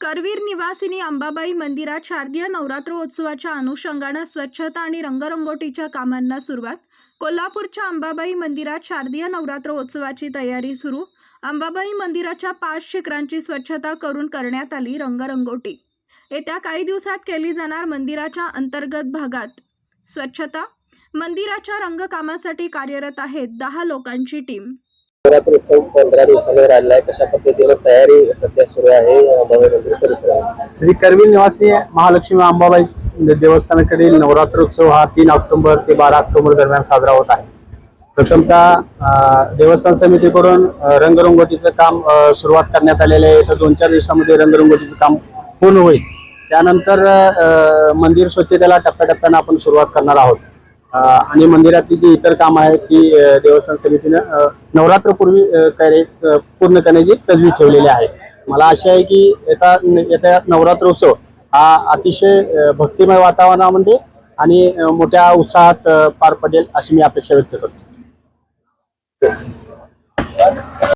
करवीर निवासिनी अंबाबाई मंदिरात शारदीय नवरात्रोत्सवाच्या अनुषंगानं स्वच्छता आणि रंगरंगोटीच्या कामांना सुरुवात. कोल्हापूरच्या अंबाबाई मंदिरात शारदीय नवरात्रोत्सवाची तयारी सुरू. अंबाबाई मंदिराच्या पाच शिखरांची स्वच्छता करून करण्यात आली रंगरंगोटी. येत्या काही दिवसात केली जाणार मंदिराच्या अंतर्गत भागात. स्वच्छता. मंदिराच्या रंगकामासाठी कार्यरत आहेत दहा लोकांची टीम. नवरात्रोत्सव पंधरा दिवसांवर आलेला आहे. कशा पद्धतीनं तयारी आहे मंदिर श्री करवीर निवासनी महालक्ष्मी अंबाबाई देवस्थानाकडील नवरात्रोत्सव हा तीन ऑक्टोबर ते बारा ऑक्टोबर दरम्यान साजरा होत आहे. प्रथमतः अं, देवस्थान समितीकडून अं, रंगरंगोटीचं काम अं, सुरुवात करण्यात आलेलं आहे. तर दोन चार दिवसामध्ये रंगरंगोटीचं काम पूर्ण होईल. त्यानंतर अं, मंदिर स्वच्छतेला टप्प्याटप्प्यानं आपण सुरुवात करणार आहोत. अं, आणि मंदिरातली जी इतर कामं आहेत ती अं, देवस्थान समितीनं अं, नवरात्रपूर्वी अं, अं, पूर्ण करण्याची तजवीज ठेवलेली आहे. मला आशा आहे की येता येत्या नवरात्रोत्सव हा अतिशय भक्तिमय वातावरणामध्ये आणि मोठ्या उत्साहात पार पडेल अशी मी अपेक्षा व्यक्त करतो.